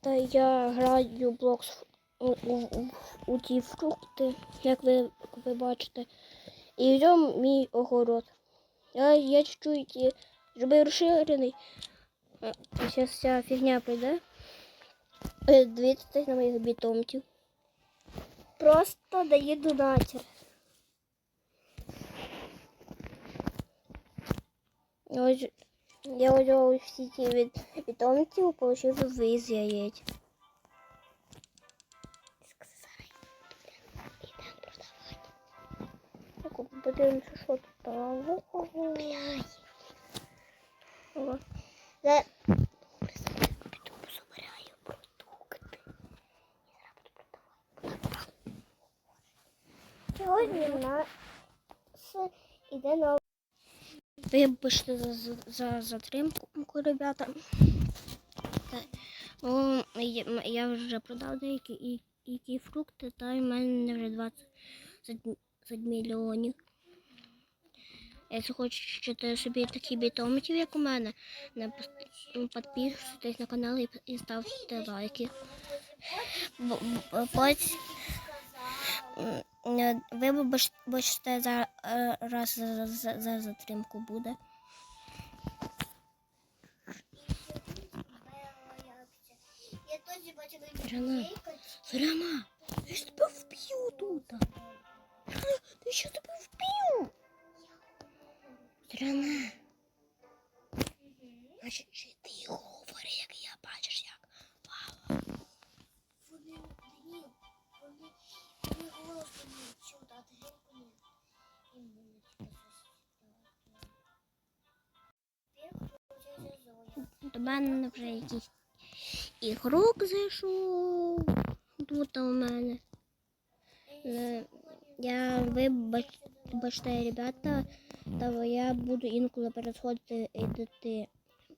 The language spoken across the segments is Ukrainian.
Та я граю блокс у, у, у, ті фрукти, як ви, як ви бачите. І в цьому мій огород. Я, я чуть-чуть зробив розширений. Зараз ця фігня прийде. Е, Дивіться на моїх бітомців. Просто дає донатір. Ось я ось всі ці від питомців отримав виз яєць. Так, подивимося, що тут там. Ого. За... Піду позабираю продукти. Сьогодні в нас іде на Вибачте за, за, за затримку, ребята. Ну, я, я вже продав деякі і, і ті фрукти, та в мене вже 20 мільйонів. Якщо хочете собі такі бітомців, як у мене, підписуйтесь на канал і ставте лайки. Вибачте за е, за, за, за затримку буде. Жена. Соряна, я ж тебе вб'ю тут. Соряна, я що тебе вб'ю? Соряна. Значить, ти говори, як я бачиш, До мене вже якийсь ігрок зайшов. Тут у мене. Е, Я вибачте, ребята, та я буду інколи переходити едити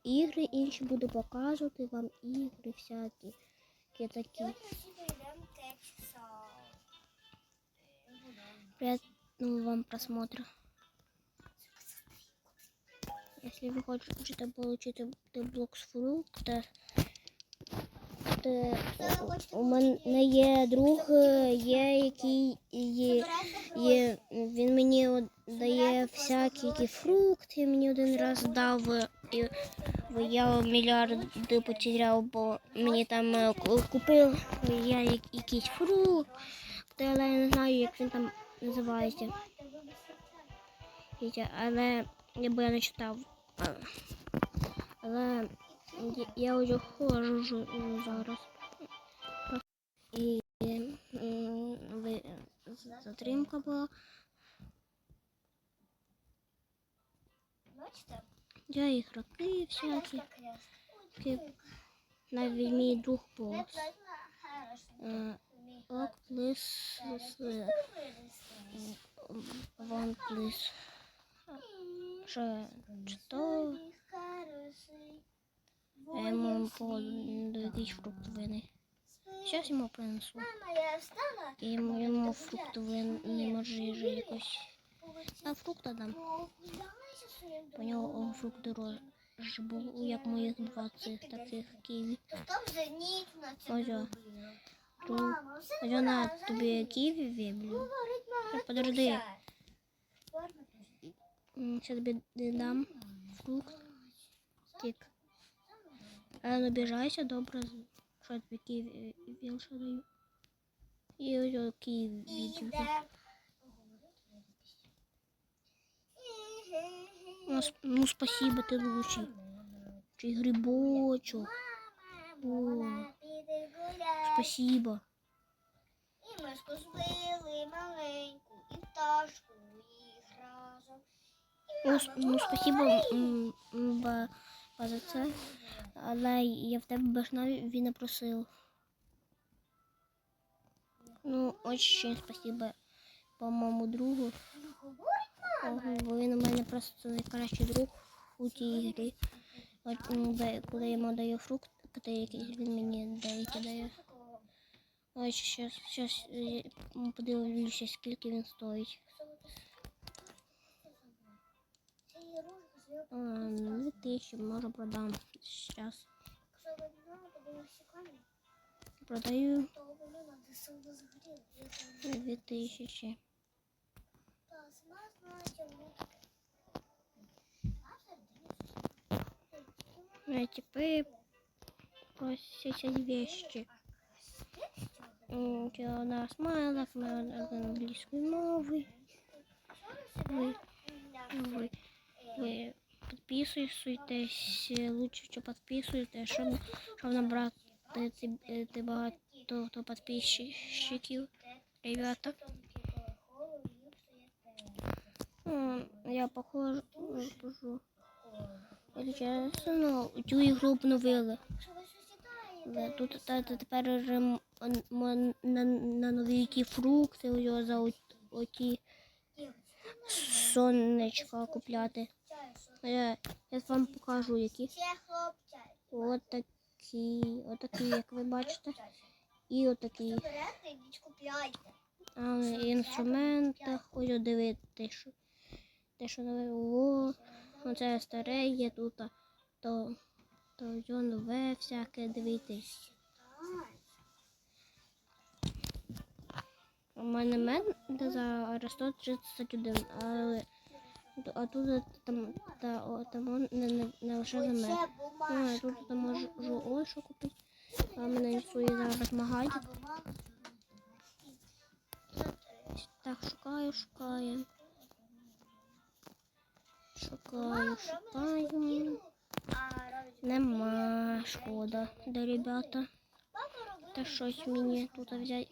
ігри, інші буду показувати вам ігри всякі. Які такі. Приятного вам просмотра. Если вы хотите получить блокс фрукта, то у мене є друг, є, який є, є, він мені дає всякі які фрукти, мені один раз дав, і я мільярди потеряв, бо мені там е, купив я якийсь фрукт, але я не знаю, як він там називається. Але я не читав. Але я- вже ходжу зараз. І затримка була. Бачите? Я ігроки всякі. Навіть мій друг бос. Е, Ок, плис, вон плис. Що, що? Я йому по до якийсь фруктовини. Зараз йому принесу. Я. Йому, йому фруктовини може якось. А фрукта дам. По нього фрукт дорожче був, як моїх 20 таких ківі. Ось, цьому. о. Тут. Мама, все Ось вона тобі ківі виблю. Подожди. Сейчас тобі дам фрукт. Тик. А не обіжайся, добре. Що я тобі ківі більше даю. І ось ківі відділ. Ну, ну спасибо, ти лучший. Чи грибочок. О, спасибо. І мишку збили маленьку, і пташку їх разом. Ну, ну спасибо за це. Але я в тебе башна не просив. Ну, очень спасибо по моєму другу. Бо він у мене просто найкращий друг у тій грі. От, коли я йому даю фрукт, якийсь він мені деякі дає. Ось щас, щас е, подивлюся, скільки він стоїть. Дві тисячі, може продам зараз. Продаю дві тисячі. Типи просять вещи. У нас мало, ми англійської мови. Ви, ви, ви підписуєтесь, лучше, що підписуєте, щоб, щоб набрати ці- е, багато хто підписчиків, ребята. Я похожу, чесно, цю ігру обновили. Тут та, та тепер на, на нові фрукти у за оті сонечка купляти. Я, я вам покажу які. От такі, от такі, як ви бачите. І отакі. А інструментах, ось дивитися, що те, що нове. О, оце старе є тут, то, то ось нове всяке дивитись. У мене мед зараз 131, але а тут там, та, там не, не, не лише за мед. Оце А, тут там можу ось що купити. А мене інсує зараз магазин. Так, шукаю, шукаю. Шукаю, шукаю. Нема шкода, де ребята. Та щось мені тут взяти.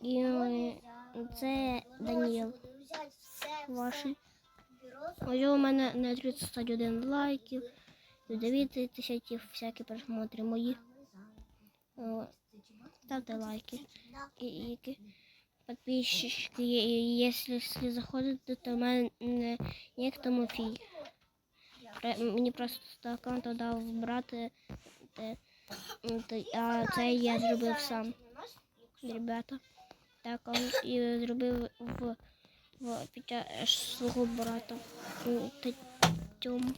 І е, це Даніел. Ваш. Ось у мене на 31 лайків. Дивіться ті всякі просмотри мої. Ставте лайки. І, і подписчики, якщо, якщо заходите, то в мене не як Тимофій. Пре- Мені просто аккаунт дав м, а це я зробив сам, ребята. Так, он і зробив в, в під свого брата. Тьому.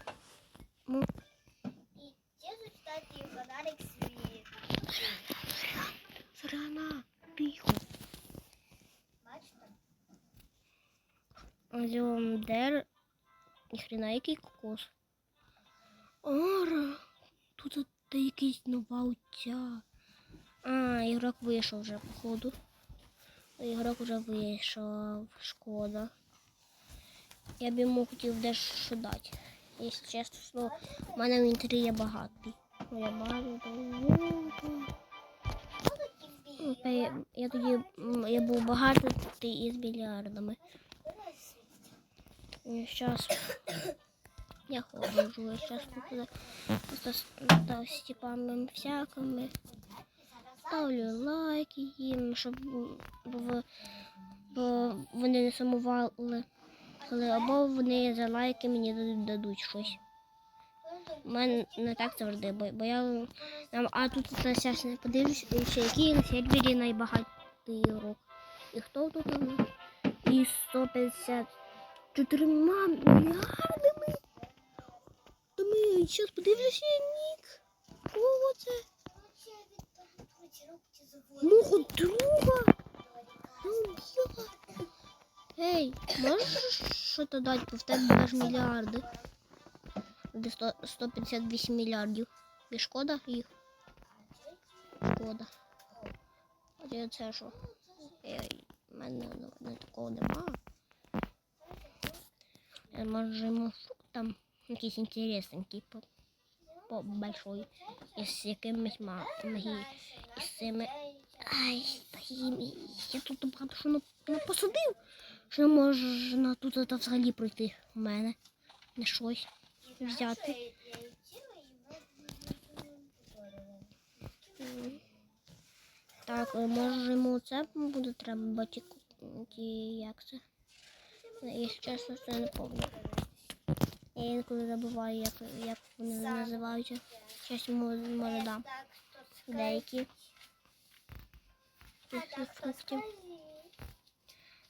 І діду, кстати, фонарик світ. Ось дер. Ніхрена який кокос. Ара, тут якийсь нова утя. А, ігрок вийшов вже, походу. Ігрок вже вийшов, шкода. Я б йому хотів дещо дати. Якщо чесно, в мене в інвентарі є багатий. Ну, Я Ну, Я, я тоді я був багатий із мільярдами. Сейчас я хожу, сейчас покуда за степами всякими. Ставлю лайки їм, щоб вони не сумували. Або вони за лайки мені дадуть щось. У мене не так завжди, бо, бо я там, а тут зараз не подивлюсь, ще які на сервері найбагатий урок. І хто тут? І 150 чотирма мільярдами. Та ми зараз подивлюся нік. Кого це? Мого друга. Ну, Ей, можеш щось дати, бо в тебе ж мільярди. Де 158 мільярдів. І шкода їх. Шкода. А це що? Ей, в мене ну, не такого немає. Е, Може йому там якийсь інтересненький по, по большой. Із якимись ма- магі. Із цими. Ай, я тут багато що на- на- посадив. Що не можна тут та взагалі пройти в мене. Не щось взяти. Так, е, може йому це буде треба ті, ті як це? Якщо чесно, це не пам'ятаю. Я інколи забуваю, як, як вони називаються. Щось може дам. Деякі.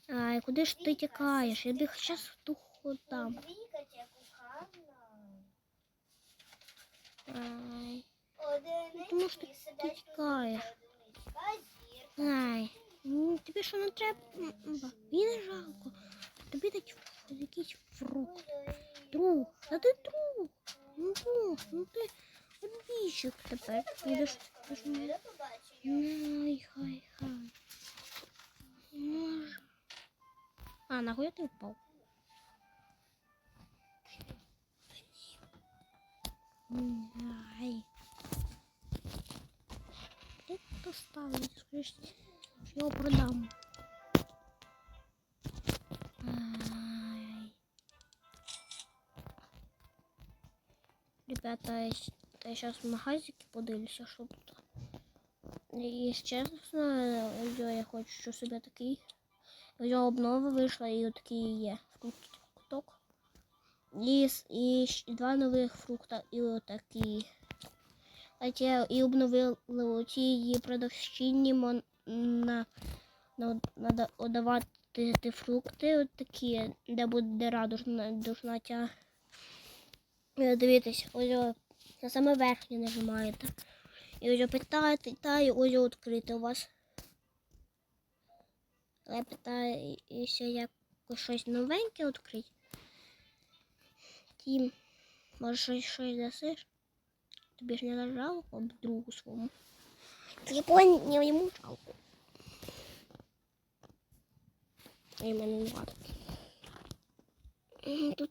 Ай, куди ж ти тікаєш? Я б зараз тухо дам. Ай. Одинички Тому що ти тікаєш. Ай. м, Тобі що не треба? Мені не жалко. Тобі ф- якийсь фрукт. Друг, а ти друг. Ну друг, ну ти обійщик тепер. Побачення. Ай, хай, хай. А, нахуй ти впав? Ай. То ставить? Скажеш, його продам. Ай. Ребята, я сейчас в магазике подивлюся, що тут. І чесно, я хочу собі такий. Ось обнова вийшла і отакий є фрукток. І, і два нових фрукта і отакі. Ті і обновили оці її продавщині мон- на, на, надо отдавати ті фрукти от такі, де буде радужна душнаття. Е, Дивіться, ось на саме верхнє нажимаєте. І ось питаєте, та і ось відкрите у вас. Але питаюся, як щось новеньке відкрити. Тім, може щось, щось дасиш? Тобі ж не жалко об другу своєму. Ти поняв, йому жалко. І мене не. Тут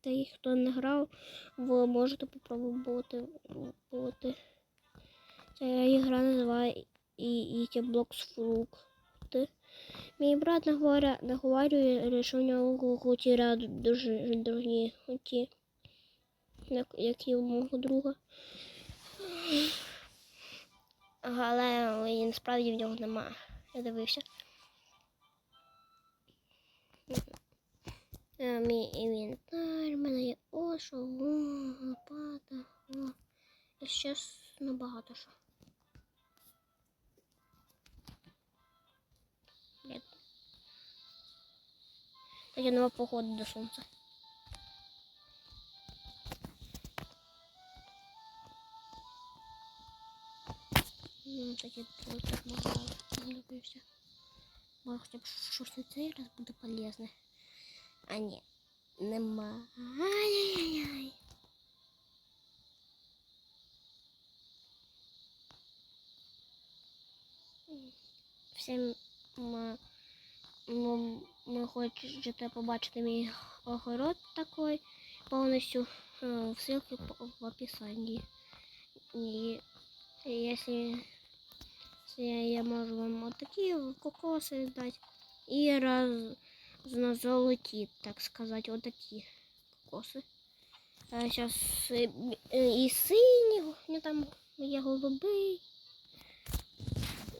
та й хто не грав, ви можете попробувати. попробувати. Ця ігра називає ті блокс фрукти. Мій брат наговорює, що в нього хоті ряд дуже дружні хоті, як, і у мого друга. Але насправді в нього нема. Я дивився. Мій інвентар, в мене є ошу, лопата, о. І ще набагато що. Блін. Таке нова погода до сонця. Ну, таке тут так мало. Може, хоча б щось на цей раз буде полезне. А ні, нема. Ай-яй-яй. Всім ми, ми, ми хочете побачити мій огород такий повністю е, ссылки по- в описании. И если, если я можу вам отакі кокоси дати. І раз на золоті, так сказати, отакі кокоси. А зараз і сині, ну там є голубий.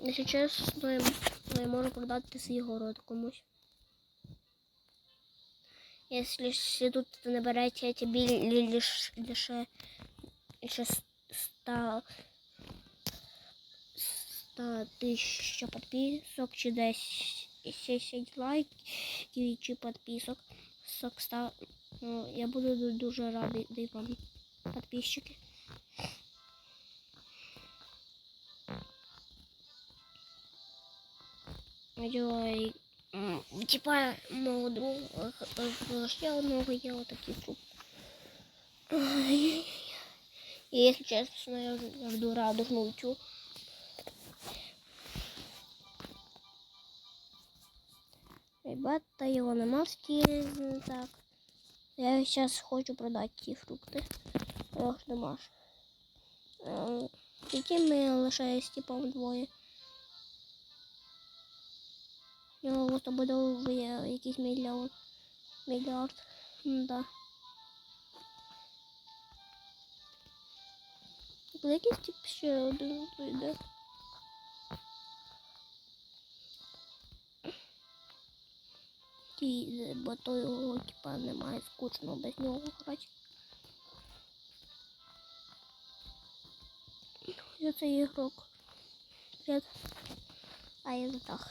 Якщо чесно, я можу продати свій город комусь. Якщо тут наберете білі лише 100 та 1000 підписок, чи десь 10 лайків чи підписок. Ну, я буду дуже радий вам, підписчики. Ой, типа мого друга ще одного я отакий вот куп. И если честно, я жду радужную. Ребята, його нема в так. Я зараз хочу продати ті. Його ж нема ж. Е, Тільки ми лишається типом двоє. У нього забудовує якийсь мільйон. Мільярд. Да. Якийсь тип ще один прийде. Ті, бо то його типа немає скучно без нього грати. Я цей ігрок. Привет. А я так.